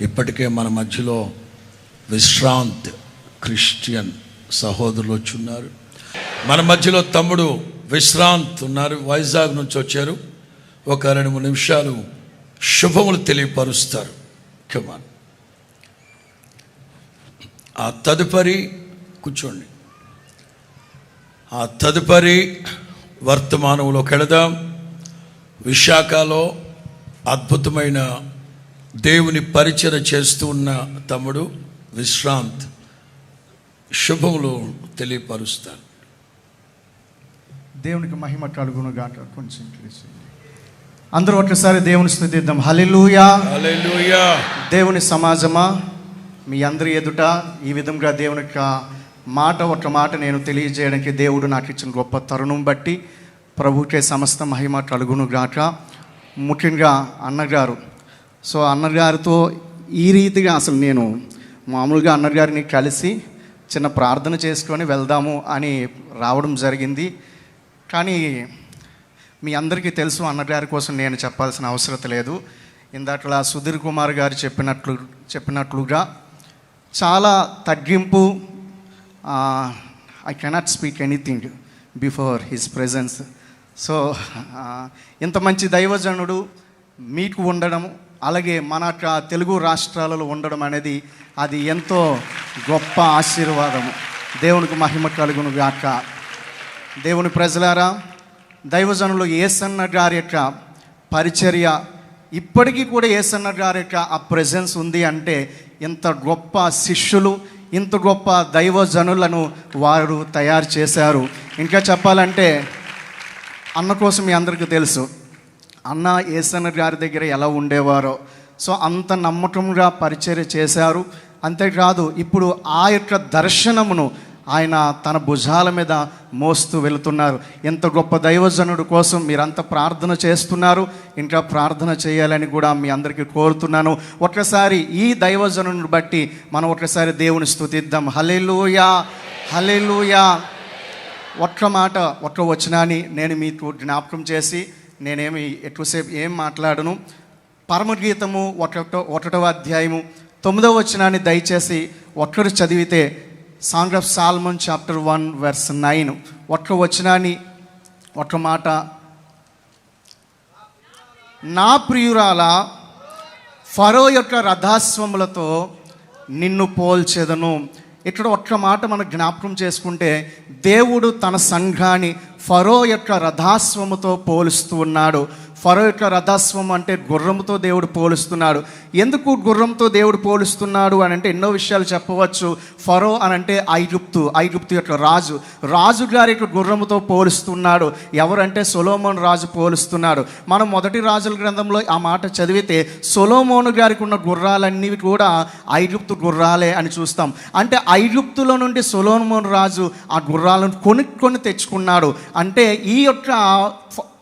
ఇప్పటికే మన మధ్యలో విశ్రాంత్ క్రిస్టియన్ సహోదరులు వచ్చి ఉన్నారు మన మధ్యలో తమ్ముడు విశ్రాంత్ ఉన్నారు. వైజాగ్ నుంచి వచ్చారు. ఒక రెండు మూడు నిమిషాలు శుభములు తెలియపరుస్తారు. కమాన్ ఆ తదుపరి కూర్చోండి. ఆ తదుపరి వర్తమానంలోకి వెళదాం. విశాఖలో అద్భుతమైన దేవుని పరిచయం చేస్తూ ఉన్న తమ్ముడు విశ్రాంత్ శుభములు తెలియపరుస్తాను దేవునికి మహిమ కలుగును గాక. కొంచెం. అందరూ ఒకసారి దేవుని స్థుతిద్దాం. హల్లెలూయా. హల్లెలూయా. దేవుని సమాజమా మీ అందరి ఎదుట ఈ విధంగా దేవుని యొక్క మాట ఒక మాట నేను తెలియజేయడానికి దేవుడు నాకు ఇచ్చిన గొప్ప తరుణం బట్టి ప్రభుకే సమస్త మహిమ కలుగును గాక. ముఖ్యంగా అన్నగారు సో అన్నగారితో ఈ రీతిగా అసలు నేను మామూలుగా అన్నగారిని కలిసి చిన్న ప్రార్థన చేసుకొని వెళ్దాము అని రావడం జరిగింది. కానీ మీ అందరికీ తెలుసు అన్నగారి కోసం నేను చెప్పాల్సిన అవసరం లేదు. ఇందాకలా సుధీర్ కుమార్ గారు చెప్పినట్లు చెప్పినట్లుగా చాలా తగ్గింపు I cannot speak anything before his presence so ఇంత మంచి దైవజనుడు మీకు ఉండడం అలాగే మన యొక్క తెలుగు రాష్ట్రాలలో ఉండడం అనేది అది ఎంతో గొప్ప ఆశీర్వాదము. దేవునికి మహిమ కలుగును గాక. దేవుని ప్రజలారా దైవజనులు ఏసన్న గారి యొక్క పరిచర్య ఇప్పటికీ కూడా ఏసన్న గారి యొక్క ఆ ప్రెజెన్స్ ఉంది అంటే ఇంత గొప్ప శిష్యులు ఇంత గొప్ప దైవజనులను వారు తయారు చేశారు. ఇంకా చెప్పాలంటే అన్న కోసం మీ అందరికీ తెలుసు అన్న ఏసన్న గారి దగ్గర ఎలా ఉండేవారో. సో అంత నమ్మకంగా పరిచర్య చేశారు. అంతేకాదు ఇప్పుడు ఆ యొక్క దర్శనమును ఆయన తన భుజాల మీద మోస్తూ వెళుతున్నారు. ఎంత గొప్ప దైవజనుడు కోసం మీరంతా ప్రార్థన చేస్తున్నారు. ఇంకా ప్రార్థన చేయాలని కూడా మీ అందరికీ కోరుతున్నాను. ఒకసారి ఈ దైవజనుని బట్టి మనం ఒకసారి దేవుని స్థుతిద్దాం హలెలుయా హలెలుయా ఒక్క మాట ఒక్క వచనాన్ని నేను మీకు జ్ఞాపకం చేసి నేనేమి ఎక్కువసేపు ఏం మాట్లాడను. పరమగీతము ఒకటో ఒకటవ అధ్యాయము తొమ్మిదవ వచనాన్ని దయచేసి ఒక్కరు చదివితే song of Solomon chapter one verse nine. ఒక్క వచనాన్ని ఒక్క మాట. నా ప్రియురాల ఫరో యొక్క రథాస్వములతో నిన్ను పోల్చెదను. ఇక్కడ ఒక్క మాట మనం జ్ఞాపకం చేసుకుంటే దేవుడు తన సంఘాన్ని ఫరో యొక్క రథాస్వముతో పోలుస్తూ ఉన్నాడు. ఫరో యొక్క రథాస్వం అంటే గుర్రంతో దేవుడు పోలుస్తున్నాడు. ఎందుకు గుర్రంతో దేవుడు పోలుస్తున్నాడు అని అంటే ఎన్నో విషయాలు చెప్పవచ్చు. ఫరో అని అంటే ఐగుప్తు ఐగుప్తు యొక్క రాజు. రాజు గారి యొక్క గుర్రంతో పోలుస్తున్నాడు. ఎవరంటే సొలోమోన్ రాజు పోలుస్తున్నాడు. మనం మొదటి రాజుల గ్రంథంలో ఆ మాట చదివితే సొలోమోను గారికి ఉన్న గుర్రాలన్నీ కూడా ఐగుప్తు గుర్రాలే అని చూస్తాం. అంటే ఐగుప్తులో నుండి సొలోమోన్ రాజు ఆ గుర్రాలను కొనుక్కొని తెచ్చుకున్నాడు. అంటే ఈ యొక్క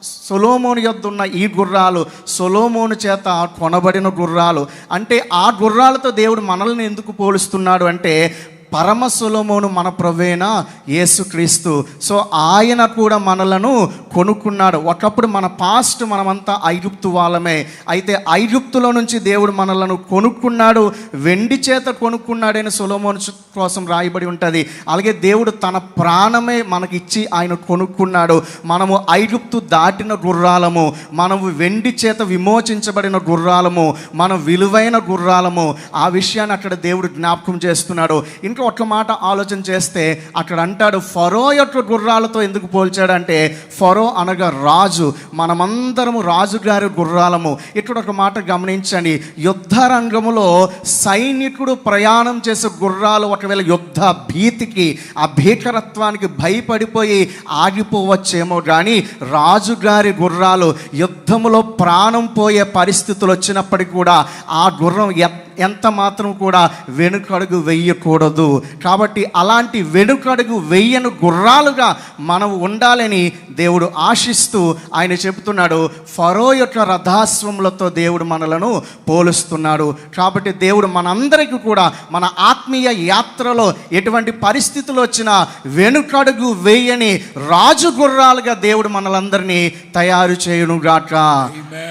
సొలోమోను యొద్ ఉన్న ఈ గుర్రాలు సొలోమోను చేత కొనబడిన గుర్రాలు. అంటే ఆ గుర్రాలతో దేవుడు మనల్ని ఎందుకు పోలుస్తున్నాడు అంటే పరమ సులమును మన ప్రవేణ యేసుక్రీస్తు. సో ఆయన కూడా మనలను కొనుక్కున్నాడు. ఒకప్పుడు మన పాస్ట్ మనమంతా ఐగుప్తు వాళ్ళమే. అయితే ఐగుప్తులో నుంచి దేవుడు మనలను కొనుక్కున్నాడు. వెండి చేత కొనుక్కున్నాడని సులమోను కోసం రాయబడి ఉంటుంది. అలాగే దేవుడు తన ప్రాణమే మనకిచ్చి ఆయన కొనుక్కున్నాడు. మనము ఐగుప్తు దాటిన గుర్రాలము మనము వెండి చేత విమోచించబడిన గుర్రాలము మనం విలువైన గుర్రాలము ఆ విషయాన్ని అక్కడ దేవుడు జ్ఞాపకం చేస్తున్నాడు. ఇంకా ఒక్క మాట ఆలోచన చేస్తే అక్కడ అంటాడు ఫరో యొక్క గుర్రాలతో ఎందుకు పోల్చాడంటే ఫరో అనగా రాజు. మనమందరము రాజుగారి గుర్రాలము. ఇక్కడ ఒక మాట గమనించండి. యుద్ధ రంగములో సైనికుడు ప్రయాణం చేసే గుర్రాలు ఒకవేళ యుద్ధ భీతికి ఆ భీకరత్వానికి భయపడిపోయి ఆగిపోవచ్చేమో కానీ రాజుగారి గుర్రాలు యుద్ధములో ప్రాణం పోయే పరిస్థితులు వచ్చినప్పటికీ కూడా ఆ గుర్రం ఎంత ఎంత మాత్రం కూడా వెనుకడుగు వెయ్యకూడదు కాబట్టి అలాంటి వెనుకడుగు వెయ్యను గుర్రాలుగా మనం ఉండాలని దేవుడు ఆశిస్తూ ఆయన చెబుతున్నాడు ఫరో యొక్క రథాస్వములతో దేవుడు మనలను పోలుస్తున్నాడు. కాబట్టి దేవుడు మనందరికీ కూడా మన ఆత్మీయ యాత్రలో ఎటువంటి పరిస్థితులు వచ్చినా వెనుకడుగు వేయని రాజు గుర్రాలుగా దేవుడు మనలందరినీ తయారు చేయను గాక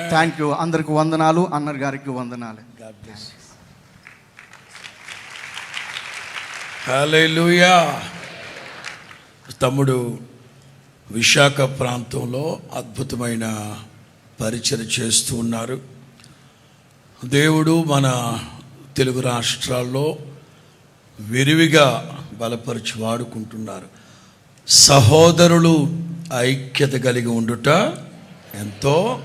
థ్యాంక్ యూ అందరికి వందనాలు. అన్నర్ గారికి వందనాలు God తమ్ముడు విశాఖ ప్రాంతంలో అద్భుతమైన పరిచయం చేస్తూ ఉన్నారు. దేవుడు మన తెలుగు రాష్ట్రాల్లో విరివిగా బలపరిచి వాడుకుంటున్నారు. సహోదరులు ఐక్యత కలిగి ఉండుట ఎంతో